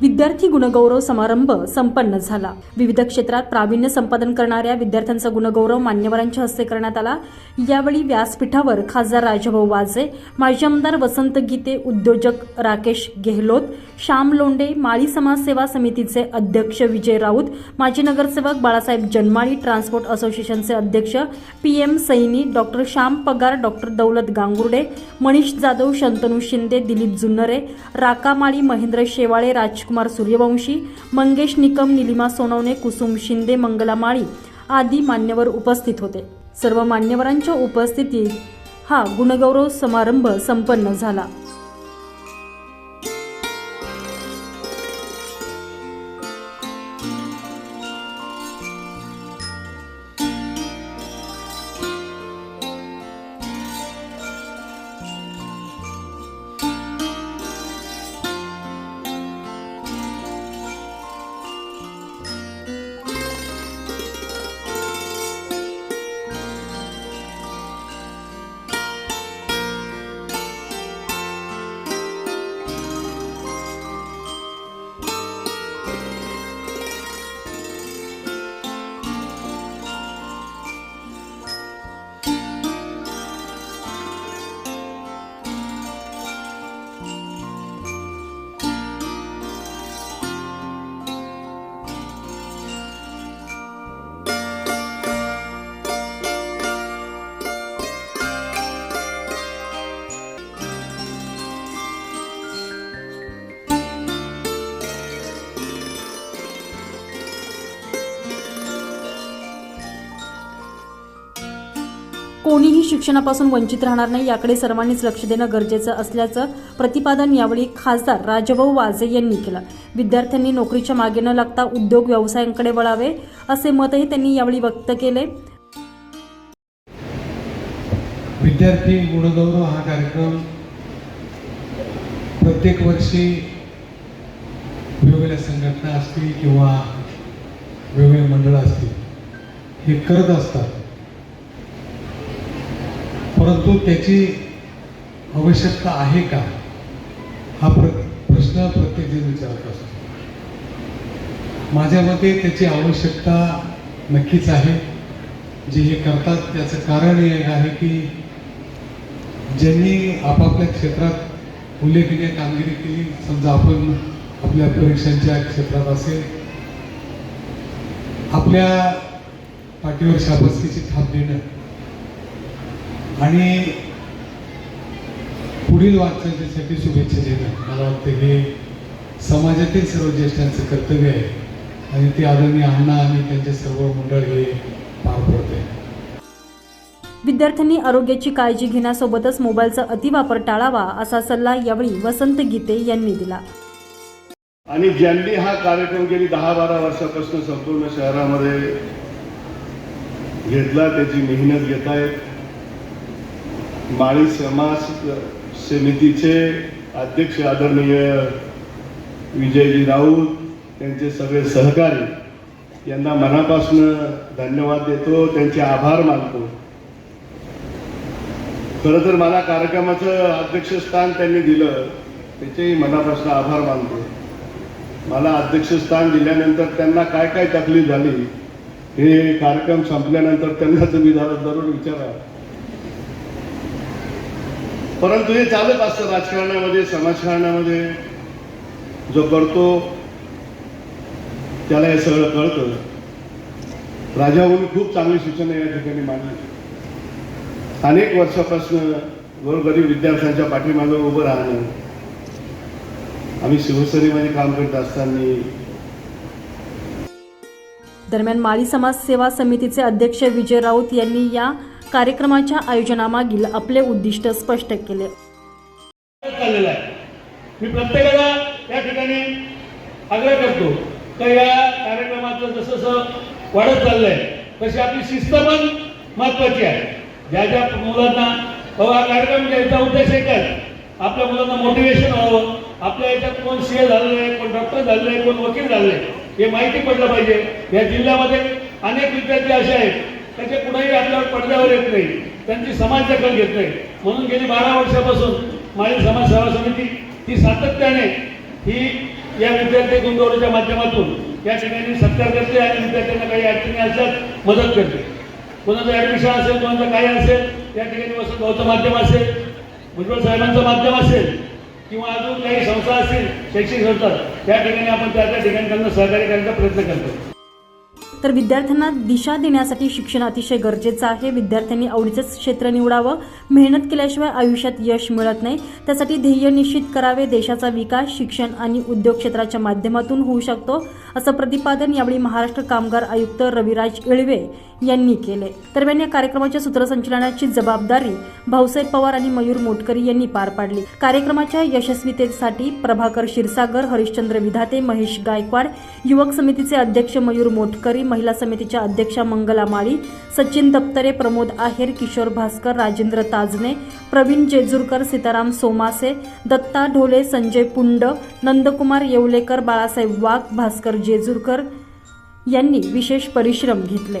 विद्यार्थी गुणगौरव समारंभ संपन्न झाला. विविध क्षेत्रात प्रावीण्य संपादन करणाऱ्या विद्यार्थ्यांचा गुणगौरव मान्यवरांच्या हस्ते करण्यात आला. यावेळी व्यासपीठावर खासदार राजभाऊ वाजे माजी आमदार वसंत गीते उद्योजक राकेश गेहलोत श्याम लोंडे माळी समाज सेवा समितीचे अध्यक्ष विजय राऊत माजी नगरसेवक बाळासाहेब जन्माळी ट्रान्सपोर्ट असोसिएशनचे अध्यक्ष P M Saini doctor Shyam Pagar doctor Daulat Gangurde Manish Jadhav Shantanu Shinde Dilip Junnare राकामाळी Mahendra Shewale Raj Rajkumar Suryavanshi Mangesh Nikam Nilima Sonawane Kusum Shinde Mangala Mali आदी मान्यवर उपस्थित होते. सर्व मान्यवरांच्या उपस्थितीत हा गुणगौरव समारंभ संपन्न झाला. कोणीही शिक्षणापासून वंचित राहणार नाही याकडे सर्वांनीच लक्ष देणं गरजेचं असल्याचं प्रतिपादन यावेळी खासदार राजभाऊ वाजे यांनी केलं. विद्यार्थ्यांनी नोकरीच्या मागे न लागता उद्योग व्यवसायांकडे वळावे असे मतही त्यांनी यावेळी व्यक्त केले. विद्यार्थी गुणगौरव हा कार्यक्रम प्रत्येक वर्षी वेगवेगळ्या संघटना असतील किंवा वेगवेगळे मंडळं असतील हे करत असतात. परंतु त्याची आवश्यकता आहे का? हा प्र प्रश्न प्रत्येकजण विचारत असतो. माझ्या मते त्याची आवश्यकता नक्कीच आहे. जे हे करतात त्याचं कारण हे आहे की ज्यांनी आपापल्या क्षेत्रात उल्लेखनीय कामगिरी केली समजा आपण आपल्या परीक्षांच्या क्षेत्रात असेल आपल्या पाठीवर शाबासकीची थाप देणं आणि पुढील वाटचालीसाठी शुभेच्छा देणं मला वाटतं हे समाजातील सर्व ज्येष्ठांचं कर्तव्य आहे आणि ते आदरणीय अण्णा आणि त्यांचे सर्व मंडळ हे पार पडते विद्यार्थ्यांनी आरोग्याची काळजी घेण्यासोबतच मोबाईलचा अतिवापर टाळावा असा सल्ला यावेळी वसंत गीते यांनी दिला. आणि ज्यांनी हा कार्यक्रम गेली दहा बारा वर्षापासून संपूर्ण शहरामध्ये घेतला त्याची मेहनत घेत आहेत माळी समाज समितीचे अध्यक्ष आदरणीय विजयजी राऊत त्यांचे सगळे सहकारी यांना मनापासून धन्यवाद देतो त्यांचे आभार मानतो. खरं तर मला कार्यक्रमाचं अध्यक्षस्थान त्यांनी दिलं त्याचेही मनापासून आभार मानतो. मला अध्यक्षस्थान दिल्यानंतर त्यांना काय काय तकलीफ झाली हे कार्यक्रम संपल्यानंतर त्यांना तुम्ही जरा जरूर विचारा. परंतु हे चालत असतं राजकारणामध्ये समाजकारणामध्ये. जो करतो त्याला हे सगळं कळतं. राजाहून खूप चांगली सूचना या ठिकाणी मांडली. अनेक वर्षापासून गोरगरीब विद्यार्थ्यांच्या पाठीमागे उभं राहणं. आम्ही शिवसेनेमध्ये काम करत असताना. दरम्यान माळी समाज सेवा समितीचे अध्यक्ष विजय राऊत यांनी या कार्यक्रमाच्या आयोजनामागील आपले उद्दिष्ट स्पष्ट केले. चाललेला आहे. मी प्रत्येकाला या ठिकाणी आग्रह करतो. का या कार्यक्रमाचं जसं जसं वाढत चाललंय तशी आपली शिस्त पण महत्वाची आहे. ज्या ज्या मुलांना हा कार्यक्रम घ्यायचा उद्देश एकच आपल्या मुलांना मोटिवेशन व्हावं. आपल्या याच्यात कोण सी ए झालेलं आहे कोण डॉक्टर झालेलं आहे कोण वकील झालेलं आहे हे माहिती पडलं पाहिजे. या जिल्ह्यामध्ये अनेक विद्यार्थी असे आहेत. त्याचे कुठेही आपल्यावर पडद्यावर येत नाही. त्यांची समाज दखल घेत नाही. म्हणून गेली बारा वर्षापासून माझी समाज सेवा समिती ही सातत्याने ही या विद्यार्थी गुंतवणुकीच्या माध्यमातून या ठिकाणी सत्कार करते आणि विद्यार्थ्यांना काही अडचणी असल्यास मदत करते. कोणाचं ऍडमिशन असेल कोणाचं काही असेल या ठिकाणी वसंत भाऊचं माध्यम असेल भुजबळ साहेबांचं माध्यम असेल किंवा अजून काही संस्था असतील शैक्षणिक संस्था त्या ठिकाणी आपण त्या त्या ठिकाणी त्यांना सहकार्य करण्याचा प्रयत्न करतो. तर विद्यार्थ्यांना दिशा देण्यासाठी शिक्षण अतिशय गरजेचं आहे. विद्यार्थ्यांनी आवडीचंच क्षेत्र निवडावं. मेहनत केल्याशिवाय आयुष्यात यश मिळत नाही. त्यासाठी ध्येय निश्चित करावे. देशाचा विकास शिक्षण आणि उद्योग क्षेत्राच्या माध्यमातून होऊ शकतो असं प्रतिपादन यावेळी महाराष्ट्र कामगार आयुक्त रविराज इळवे यांनी केले. दरम्यान या कार्यक्रमाच्या सूत्रसंचलनाची जबाबदारी भाऊसाहेब पवार आणि मयूर मोटकरी यांनी पार पाडली. कार्यक्रमाच्या यशस्वीतेसाठी प्रभाकर क्षीरसागर हरिश्चंद्र विधाते महेश गायकवाड युवक समितीचे अध्यक्ष मयूर मोटकरी महिला समितीच्या अध्यक्षा मंगला माळी सचिन दप्तरे प्रमोद आहेर किशोर भास्कर राजेंद्र ताजने प्रवीण जेजूरकर सीताराम सोमासे दत्ता ढोले संजय पुंड नंदकुमार येवलेकर बाळासाहेब वाघ भास्कर जेजूरकर यांनी विशेष परिश्रम घेतले.